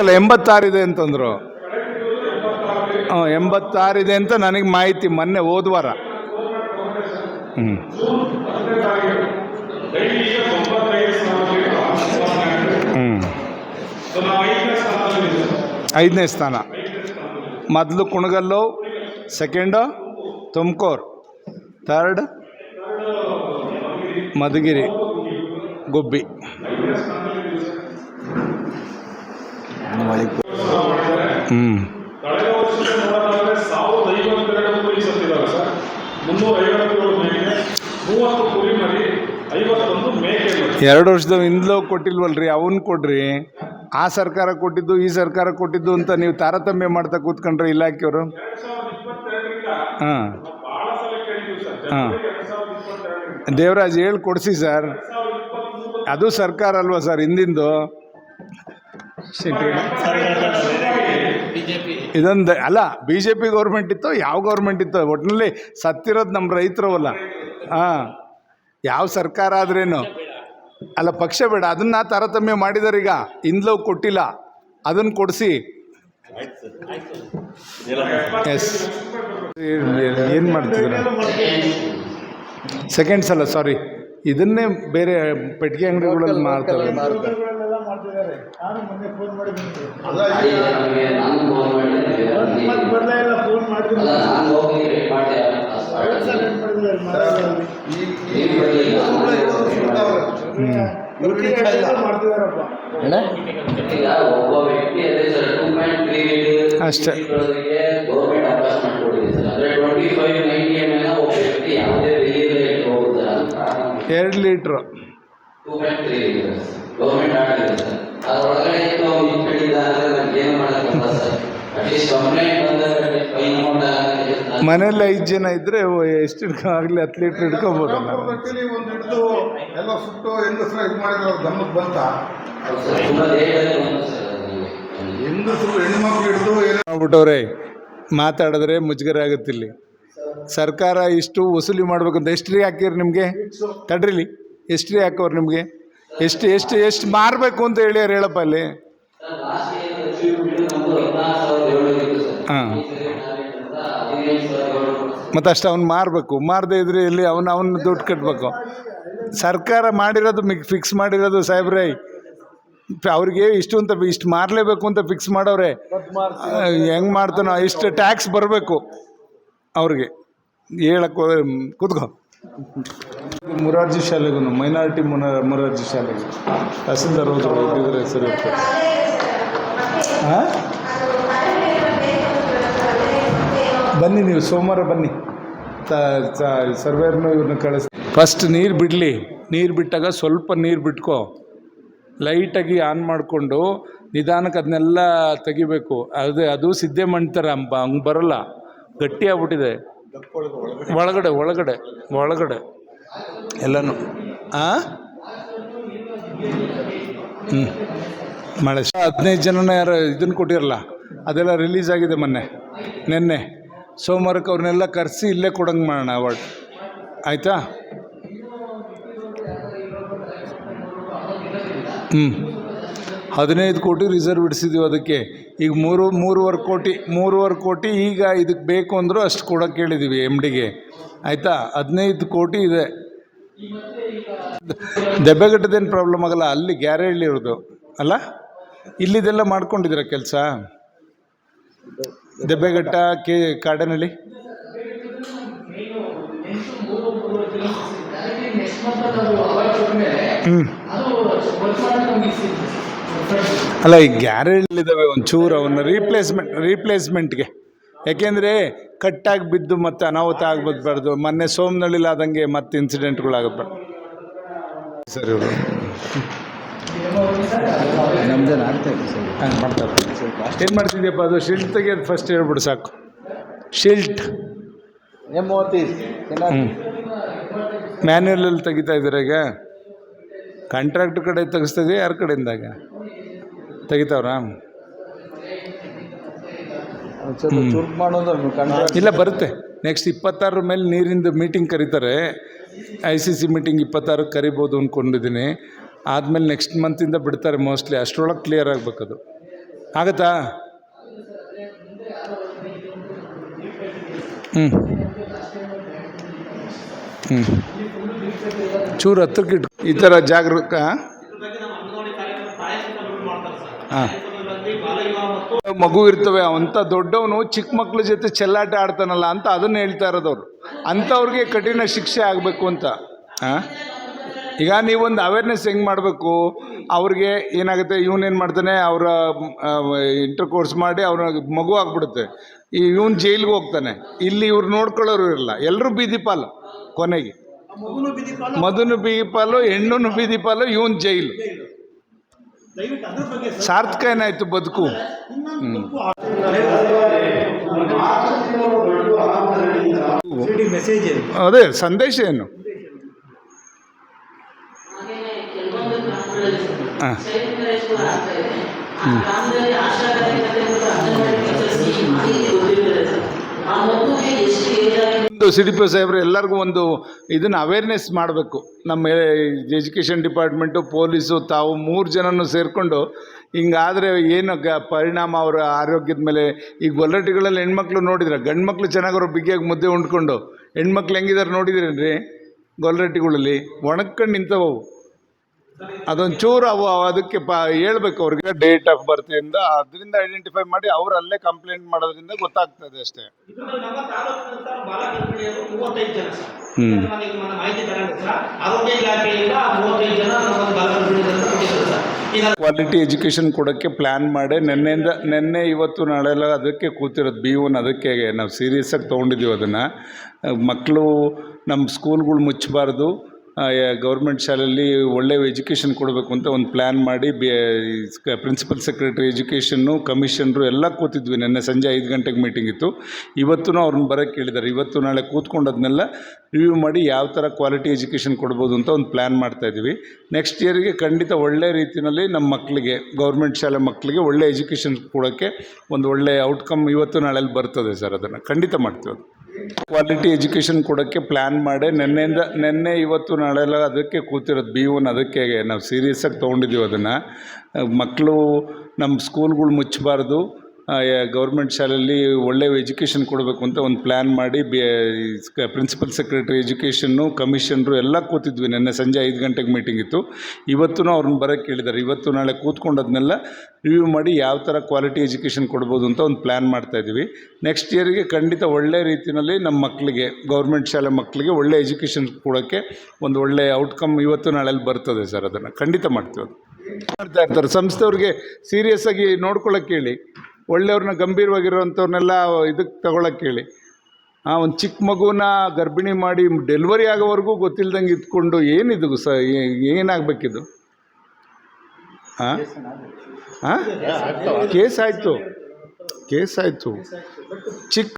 ಅಲ್ಲ ಎಂಬತ್ತಾರಿದೆ ಅಂತಂದರು. ಹಾಂ ಎಂಬತ್ತಾರಿದೆ ಅಂತ ನನಗೆ ಮಾಹಿತಿ ಮೊನ್ನೆ ಹೋದ್ವಾರ ಹ್ಞೂ ಐದನೇ ಸ್ಥಾನ. ಮೊದಲು ಕುಣಗಲ್ಲು ಸೆಕೆಂಡು ತುಮಕೂರು ಥರ್ಡ್ ಮಧುಗಿರಿ, ಗುಬ್ಬಿ. ಮರಿ ಎರಡು ವರ್ಷದ ಹಿಂದ್ಲೋ ಕೊಟ್ಟಿಲ್ವಲ್ರಿ ಅವನ್ ಕೊಡ್ರಿ. ಆ ಸರ್ಕಾರ ಕೊಟ್ಟಿದ್ದು ಈ ಸರ್ಕಾರ ಕೊಟ್ಟಿದ್ದು ಅಂತ ನೀವು ತಾರತಮ್ಯ ಮಾಡ್ತಾ ಕೂತ್ಕೊಂಡ್ರೆ ಇಲಾಖೆಯವರು? ಹಾಂ. ಬಹಳ ಸಲ ಕೇಳಿದ್ವಿ ಸರ್. ಹಾಂ. ದೇವರಾಜ್ ಹೇಳಿ ಕೊಡಿಸಿ ಸರ್. ಅದು ಸರ್ಕಾರ ಅಲ್ವಾ ಸರ್ ಹಿಂದಿಂದು? ಇದೊಂದು ಅಲ್ಲ ಬಿ ಜೆ ಪಿ ಗೌರ್ಮೆಂಟ್ ಇತ್ತು, ಯಾವ ಗೌರ್ಮೆಂಟ್ ಇತ್ತು ಒಟ್ಟಿನಲ್ಲಿ ಸತ್ತಿರೋದು ನಮ್ಮ ರೈತರವಲ್ಲ. ಹಾಂ, ಯಾವ ಸರ್ಕಾರ ಆದ್ರೇನು? ಅಲ್ಲ, ಪಕ್ಷ ಬೇಡ. ಅದನ್ನ ತಾರತಮ್ಯ ಮಾಡಿದಾರೆ ಈಗ. ಹಿಂದ್ಲೋ ಕೊಟ್ಟಿಲ್ಲ. ಅದನ್ನು ಕೊಡಿಸಿ. ಎಸ್ ಏನು ಮಾಡ್ತಿದ್ರ ಸೆಕೆಂಡ್ಸ್ ಅಲ್ಲ ಸಾರಿ ಇದನ್ನೇ ಬೇರೆ ಪೆಟ್ಟಿಗೆ ಅಂಗಡಿಗಳಲ್ಲಿ ಮಾರ್ತಾರೆ. ಮಾಡ್ತಿದ್ದಾರೆ. ನಾನು ಮೊನ್ನೆ ಫೋನ್ ಮಾಡಿ ಮತ್ತೆ ಇಲ್ಲ ಫೋನ್ ಮಾಡಿದ್ರು. ಅಷ್ಟೇ. ಎರಡು litre. Two point three government ಆಗಿದೆ ಸರ್ ಅದರೊಳಗಡೆ ಇತ್ತು ಅವ್ನು ಇಟ್ಕೊಂಡಿದ್ದ ಅಂದ್ರೆ ನಮ್ಗೆ ಏನು ಮಾಡೋಕ್ಕಲ್ಲ ಸರ್. ಅಟ್ಲೀಸ್ಟ್ ಬಂದರೆ ಮನೇಲಿ ಐದು ಜನ ಇದ್ರೆ ಎಷ್ಟು ಆಗಲಿ ಹತ್ತು ಲೀಟರ್ ಹಿಡ್ಕೊಬೋದಲ್ಲ ಗಂಟೆಲಿ ಒಂದು ಹಿಡಿದು ಎಲ್ಲ ಸುಟ್ಟು ಹೆಂಗಸರು ಇದು ಮಾಡಿದ್ರು ಗಮನಕ್ಕೆ ಬಂತ? ತುಂಬ ಲೇಟಾಗಿ ಬಂತು ಸರ್ ಅದು. ನನಗೆ. ಹೆಂಗಸರು ಹೆಣ್ಮಕ್ಳು ಹಿಡಿದು ಏನೋ ಮಾಡ್ಬಿಟ್ಟವ್ರೆ ಮಾತಾಡಿದ್ರೆ ಮುಜುಗರ ಆಗುತ್ತೆ ಇಲ್ಲಿ. ಸರ್ಕಾರ ಇಷ್ಟು ವಸೂಲಿ ಮಾಡ್ಬೇಕಂತ ಎಷ್ಟು ರೀ ಹಾಕಿರಿ ನಿಮಗೆ? ತಡ್ರಿಲಿ ಎಷ್ಟು ರೀ ಹಾಕೋರು ನಿಮಗೆ? ಎಷ್ಟು ಎಷ್ಟು ಎಷ್ಟು ಮಾರಬೇಕು ಅಂತ ಹೇಳ್ಯಾರ ಹೇಳಪ್ಪ ಅಲ್ಲಿ? ಹಾಂ. ಅಷ್ಟು ಅವ್ನು ಮಾರಬೇಕು. ಮಾರದೇ ಇದ್ರೆ ಇಲ್ಲಿ ಅವನು, ಅವನ ದುಡ್ಡು ಕಟ್ಟಬೇಕು ಸರ್ಕಾರ ಮಾಡಿರೋದು ಫಿಕ್ಸ್ ಮಾಡಿರೋದು ಸಾಹೇಬ್ರೆ, ಅವ್ರಿಗೆ ಇಷ್ಟು ಅಂತ, ಇಷ್ಟು ಮಾರಲೇಬೇಕು ಅಂತ ಫಿಕ್ಸ್ ಮಾಡವ್ರೆ ಹೆಂಗೆ ಮಾಡ್ತಾನೋ, ಇಷ್ಟು ಟ್ಯಾಕ್ಸ್ ಬರಬೇಕು ಅವ್ರಿಗೆ. ಹೇಳಕ್ಕೆ ಕೂತ್ಕೋ. ಮುರಾರ್ಜಿ ಶಾಲೆಗೂ ಮೈನಾರಿಟಿ ಮುನ, ಮುರಾರ್ಜಿ ಶಾಲೆಗೆ. ತಹಸೀಲ್ದಾರ್ ಹೋದ್ರು ಹೆಸರು ಬನ್ನಿ ನೀವು, ಸೋಮವಾರ ಬನ್ನಿ. ಸರ್ವೇರ್ನ ಇವ್ರನ್ನ ಕಳಿಸ್ ಫಸ್ಟ್ ನೀರು ಬಿಡಲಿ. ನೀರು ಬಿಟ್ಟಾಗ ಸ್ವಲ್ಪ ನೀರು ಬಿಟ್ಕೋ. ಲೈಟಾಗಿ ಆನ್ ಮಾಡಿಕೊಂಡು ನಿಧಾನಕ್ಕೆ ಅದನ್ನೆಲ್ಲ ತೆಗಿಬೇಕು. ಅದೇ, ಅದು ಸಿದ್ಧೆ ಮಾಡ್ತಾರೆ ಹಂಗೆ ಬರೋಲ್ಲ. ಗಟ್ಟಿ ಆಗ್ಬಿಟ್ಟಿದೆ. ಒಳಗಡೆ ಒಳಗಡೆ ಒಳಗಡೆ. ಎಲ್ಲನೂ. ಆ? ಹ್ಞೂ ಮಳೆ ಹದಿನೈದು ಜನನ ಯಾರು ಇದನ್ನು ಕೊಟ್ಟಿರಲ್ಲ, ಅದೆಲ್ಲ ರಿಲೀಸ್ ಆಗಿದೆ ಮೊನ್ನೆ, ನಿನ್ನೆ. ಸೋಮವಾರಕ್ಕೆ ಅವ್ರನ್ನೆಲ್ಲ ಕರೆಸಿ ಇಲ್ಲೇ ಕೊಡಂಗೆ ಮಾಡೋಣ ಅವಾರ್ಡ್ ಆಯಿತಾ? ಹ್ಞೂ ಹದಿನೈದು ಕೋಟಿ ರಿಸರ್ವ್ ಇಡಿಸಿದ್ದೀವಿ ಅದಕ್ಕೆ. ಈಗ ಮೂರು, ಮೂರುವರೆ ಕೋಟಿ ಮೂರುವರೆ ಕೋಟಿ ಈಗ ಇದಕ್ಕೆ ಬೇಕು ಅಂದರೂ ಅಷ್ಟು ಕೊಡೋಕೆ ಕೇಳಿದ್ದೀವಿ ಎಂ ಡಿಗೆ ಆಯಿತಾ? ಹದಿನೈದು ಕೋಟಿ ಇದೆ. ದೆಬ್ಬೆಗಟ್ಟದೇನು ಪ್ರಾಬ್ಲಮ್ ಆಗಲ್ಲ, ಅಲ್ಲಿ ಗ್ಯಾರೇಜ್ ಇರೋದು. ಅಲ್ಲ? ಇಲ್ಲಿದೆಲ್ಲ ಮಾಡ್ಕೊಂಡಿದ್ದೀರಾ ಕೆಲಸ? ದೆಬ್ಬೆಘಟ್ಟ ಕೆ, ಕಾಡನಹಳ್ಳಿ? ಹ್ಞೂ ಅಲ್ಲ ಈ ಗ್ಯಾರೇಜ್ಗಳಿದ್ದಾವೆ ಒಂಚೂರು ಅವನ್ನ ರೀಪ್ಲೇಸ್ಮೆಂಟ್ ರೀಪ್ಲೇಸ್ಮೆಂಟ್ಗೆ ಯಾಕೆಂದರೆ ಕಟ್ಟಾಗಿ ಬಿದ್ದು ಮತ್ತೆ ಅನಾಹುತ ಆಗಬಾರ್ದು ಮೊನ್ನೆ ಸೋಮ್ನಳ್ಳಿಲಾದಂಗೆ ಮತ್ತೆ ಇನ್ಸಿಡೆಂಟ್ಗಳಾಗಬಾರ್ದು ಸರಿ ಇವರು. ನಮ್ದೇನು ಆಗ್ತಾ ಇದೆ ಸರ್. ಹಂಗೆ ಮಾಡ್ತಾರೆ ಏನು ಮಾಡ್ತಿದ್ಯಪ್ಪ ಅದು? ಶಿಲ್ಟ್ ತೆಗಿಯೋದು ಫಸ್ಟ್ ಹೇಳ್ಬಿಡು ಸಾಕು. ಶಿಲ್ಟ್ ಎಂ ಮ್ಯಾನ್ಯಲಲ್ಲಿ ತೆಗಿತಾ ಇದ್ದೀರಾ ಈಗ? ಕಾಂಟ್ರಾಕ್ಟ್ ಕಡೆ ತೆಗಿಸ್ತಾ ಇದೆಯಾ ಯಾರ ಕಡೆಯಿಂದಾಗ? ತೆಗಿತಾವ್ರಾ? ಇಲ್ಲ ಬರುತ್ತೆ. ನೆಕ್ಸ್ಟ್ ಇಪ್ಪತ್ತಾರರ ಮೇಲೆ ನೀರಿಂದು ಮೀಟಿಂಗ್ ಕರೀತಾರೆ. ಐ ಸಿ ಸಿ ಮೀಟಿಂಗ್ ಇಪ್ಪತ್ತಾರಕ್ಕೆ ಕರಿಬೋದು ಅಂದ್ಕೊಂಡಿದ್ದೀನಿ ಆದಮೇಲೆ ನೆಕ್ಸ್ಟ್ ಮಂತಿಂದ ಬಿಡ್ತಾರೆ ಮೋಸ್ಟ್ಲಿ ಅಷ್ಟರೊಳಗೆ ಕ್ಲಿಯರ್ ಆಗಬೇಕದು. ಆಗತ್ತಾ? ಹ್ಞೂ ಹ್ಞೂ ಚೂರು ಹತ್ತಿರಕ್ಕೆ ಈ ಥರ ಜಾಗರೂಕ ಹಾಂ. ಮಗು ಇರ್ತವೆ ಅವಂಥ ದೊಡ್ಡವನು ಚಿಕ್ಕ ಮಕ್ಕಳ ಜೊತೆ ಚೆಲ್ಲಾಟ ಆಡ್ತಾನಲ್ಲ ಅಂತ ಅದನ್ನು ಹೇಳ್ತಾ ಇರೋದವ್ರು. ಅಂಥವ್ರಿಗೆ ಕಠಿಣ ಶಿಕ್ಷೆ ಆಗಬೇಕು ಅಂತ. ಹಾಂ? ಈಗ ನೀವೊಂದು ಅವೇರ್ನೆಸ್ ಹೆಂಗೆ ಮಾಡಬೇಕು? ಅವ್ರಿಗೆ ಏನಾಗುತ್ತೆ ಇವನೇನು ಮಾಡ್ತಾನೆ ಅವರ ಇಂಟರ್ ಕೋರ್ಸ್ ಮಾಡಿ ಅವ್ರ ಮಗು ಆಗ್ಬಿಡುತ್ತೆ. ಈ ಇವನು ಜೈಲಿಗೆ ಹೋಗ್ತಾನೆ. ಇಲ್ಲಿ ಇವ್ರು ನೋಡ್ಕೊಳ್ಳೋರು ಇರಲ್ಲ. ಎಲ್ಲರೂ ಬೀದಿ ಪಾಲು ಕೊನೆಗೆ. ಮಧುನು ಬೀದಿ ಪಾಲು ಹೆಣ್ಣುನು ಬೀದಿ ಪಾಲು ಇವನ್ ಜೈಲು. ಸಾರ್ಥಕ ಏನಾಯ್ತು ಬದುಕು? ಅದೇ ಸಂದೇಶ ಏನು? ಹಾ. ಒಂದು ಸಿ ಡಿ ಪಿ ಸಾಹೇಬ್ರು, ಎಲ್ಲರಿಗೂ ಒಂದು ಇದನ್ನು ಅವೇರ್ನೆಸ್ ಮಾಡಬೇಕು. ನಮ್ಮ ಎಜುಕೇಷನ್ ಡಿಪಾರ್ಟ್ಮೆಂಟು ಪೊಲೀಸು ತಾವು ಮೂರು ಜನನೂ ಸೇರಿಕೊಂಡು ಹಿಂಗಾದರೆ ಏನು ಗ, ಪರಿಣಾಮ ಅವರ ಆರೋಗ್ಯದ ಮೇಲೆ, ಈಗ ಗೊಲ್ಲಟಿಗಳಲ್ಲಿ ಹೆಣ್ಮಕ್ಳು ನೋಡಿದ್ರೆ ಗಂಡು ಮಕ್ಳು ಚೆನ್ನಾಗವ್ರು ಬಿಗಿಯಾಗಿ ಮುದ್ದೆ ಉಂಡ್ಕೊಂಡು, ಹೆಣ್ಮಕ್ಳು ಹೆಂಗಿದ್ದಾರೆ ನೋಡಿದ್ರೇನ್ರಿ? ಗೊಲ್ಲರಟ್ಟಿಗಳಲ್ಲಿ ಒಣಗ್ಕೊಂಡು ನಿಂತವು. ಅದೊಂದು ಚೂರು ಅವು ಅದಕ್ಕೆ ಪ ಹೇಳ್ಬೇಕು ಅವ್ರಿಗೆ ಡೇಟ್ ಆಫ್ ಬರ್ತಿಂದ ಅದರಿಂದ ಐಡೆಂಟಿಫೈ ಮಾಡಿ ಅವ್ರು ಅಲ್ಲೇ ಕಂಪ್ಲೇಂಟ್ ಮಾಡೋದ್ರಿಂದ ಗೊತ್ತಾಗ್ತದೆ ಅಷ್ಟೇ. ಕ್ವಾಲಿಟಿ ಎಜುಕೇಶನ್ ಕೊಡೋಕ್ಕೆ ಪ್ಲ್ಯಾನ್ ಮಾಡಿ. ನಿನ್ನೆಯಿಂದ ನಿನ್ನೆ ಇವತ್ತು ನಾಳೆಲ್ಲ ಅದಕ್ಕೆ ಕೂತಿರೋದು ಬಿ ಒನ್ ಅದಕ್ಕೆ ನಾವು ಸೀರಿಯಸ್ಸಾಗಿ ತೊಗೊಂಡಿದ್ದೀವಿ ಅದನ್ನು. ಮಕ್ಕಳು ನಮ್ಮ ಸ್ಕೂಲ್ಗಳು ಮುಚ್ಚಬಾರ್ದು. ಗೌರ್ಮೆಂಟ್ ಶಾಲೆಯಲ್ಲಿ ಒಳ್ಳೆ ಎಜುಕೇಷನ್ ಕೊಡಬೇಕು ಅಂತ ಒಂದು ಪ್ಲ್ಯಾನ್ ಮಾಡಿ B principal secretary education commissioner ಎಲ್ಲ ಕೂತಿದ್ವಿ. ನಿನ್ನೆ ಸಂಜೆ ಐದು ಗಂಟೆಗೆ ಮೀಟಿಂಗ್ ಇತ್ತು. ಇವತ್ತೂ ಅವ್ರನ್ನ ಬರೋಕ್ಕೆ ಕೇಳಿದ್ದಾರೆ ಇವತ್ತು ನಾಳೆ ಕೂತ್ಕೊಂಡು ಅದನ್ನೆಲ್ಲ ರಿವ್ಯೂ ಮಾಡಿ ಯಾವ ಥರ ಕ್ವಾಲಿಟಿ ಎಜುಕೇಷನ್ ಕೊಡ್ಬೋದು ಅಂತ ಒಂದು ಪ್ಲ್ಯಾನ್ ಮಾಡ್ತಾಯಿದ್ವಿ ನೆಕ್ಸ್ಟ್ ಇಯರ್ಗೆ ಖಂಡಿತ ಒಳ್ಳೆ ರೀತಿಯಲ್ಲಿ ನಮ್ಮ ಮಕ್ಕಳಿಗೆ, ಗೌರ್ಮೆಂಟ್ ಶಾಲೆ ಮಕ್ಕಳಿಗೆ ಒಳ್ಳೆ ಎಜುಕೇಷನ್ ಕೊಡೋಕ್ಕೆ ಒಂದು ಒಳ್ಳೆ ಔಟ್ಕಮ್ ಇವತ್ತು ನಾಳೆಲ್ಲಿ ಬರ್ತದೆ ಸರ್ ಅದನ್ನು ಖಂಡಿತ ಮಾಡ್ತೀವಿ ಅದು. ಕ್ವಾಲಿಟಿ ಎಜುಕೇಷನ್ ಕೊಡೋಕ್ಕೆ ಪ್ಲ್ಯಾನ್ ಮಾಡಿ. ನಿನ್ನೆಯಿಂದ, ನಿನ್ನೆ ಇವತ್ತು ನಾಳೆಲ್ಲ ಅದಕ್ಕೆ ಕೂತಿರೋದು ಬಿ ಒನ್ ಅದಕ್ಕೆ ನಾವು ಸೀರಿಯಸ್ಸಾಗಿ ತೊಗೊಂಡಿದ್ದೀವಿ ಅದನ್ನು. ಮಕ್ಕಳು ನಮ್ಮ ಸ್ಕೂಲ್ಗಳು ಮುಚ್ಚಬಾರ್ದು ಗೌರ್ಮೆಂಟ್ ಶಾಲೆಯಲ್ಲಿ ಒಳ್ಳೆ ಎಜುಕೇಷನ್ ಕೊಡಬೇಕು ಅಂತ ಒಂದು ಪ್ಲ್ಯಾನ್ ಮಾಡಿ B principal secretary education commissioner ಎಲ್ಲ ಕೂತಿದ್ವಿ. ನಿನ್ನೆ ಸಂಜೆ ಐದು ಗಂಟೆಗೆ ಮೀಟಿಂಗ್ ಇತ್ತು. ಇವತ್ತೂ ಅವ್ರನ್ನ ಬರೋಕ್ಕೆ ಕೇಳಿದ್ದಾರೆ ಇವತ್ತು ನಾಳೆ ಕೂತ್ಕೊಂಡು ಅದನ್ನೆಲ್ಲ ರಿವ್ಯೂ ಮಾಡಿ ಯಾವ ಥರ ಕ್ವಾಲಿಟಿ ಎಜುಕೇಷನ್ ಕೊಡ್ಬೋದು ಅಂತ ಒಂದು ಪ್ಲ್ಯಾನ್ ಮಾಡ್ತಾಯಿದ್ವಿ ನೆಕ್ಸ್ಟ್ ಇಯರಿಗೆ ಖಂಡಿತ ಒಳ್ಳೆ ರೀತಿಯಲ್ಲಿ ನಮ್ಮ ಮಕ್ಕಳಿಗೆ, ಗೌರ್ಮೆಂಟ್ ಶಾಲೆ ಮಕ್ಕಳಿಗೆ ಒಳ್ಳೆ ಎಜುಕೇಷನ್ ಕೊಡೋಕ್ಕೆ ಒಂದು ಒಳ್ಳೆ ಔಟ್ಕಮ್ ಇವತ್ತು ನಾಳೆಲ್ಲಿ ಬರ್ತದೆ ಸರ್ ಅದನ್ನು ಖಂಡಿತ ಮಾಡ್ತೀವಿ ಮಾಡ್ತಾ ಇರ್ತಾರೆ. ಸಂಸ್ಥೆಯವ್ರಿಗೆ ಸೀರಿಯಸ್ ಆಗಿ ನೋಡ್ಕೊಳ್ಳೋಕ್ಕೆ ಹೇಳಿ. ಒಳ್ಳೆಯವ್ರನ್ನ ಗಂಭೀರವಾಗಿರುವಂಥವ್ರನ್ನೆಲ್ಲ ಇದಕ್ಕೆ ತಗೊಳಕ್ಕೆ ಹೇಳಿ ಆ ಒಂದು ಚಿಕ್ಕ ಮಗುನ ಗರ್ಭಿಣಿ ಮಾಡಿ ಡೆಲಿವರಿ ಆಗೋವರೆಗೂ ಗೊತ್ತಿಲ್ದಂಗೆ ಇದ್ಕೊಂಡು ಏನಿದು ಸ ಏನಾಗಬೇಕಿದು? ಹಾಂ ಹಾಂ ಕೇಸ್ ಆಯಿತು. ಕೇಸ್ ಆಯಿತು. ಚಿಕ್ಕ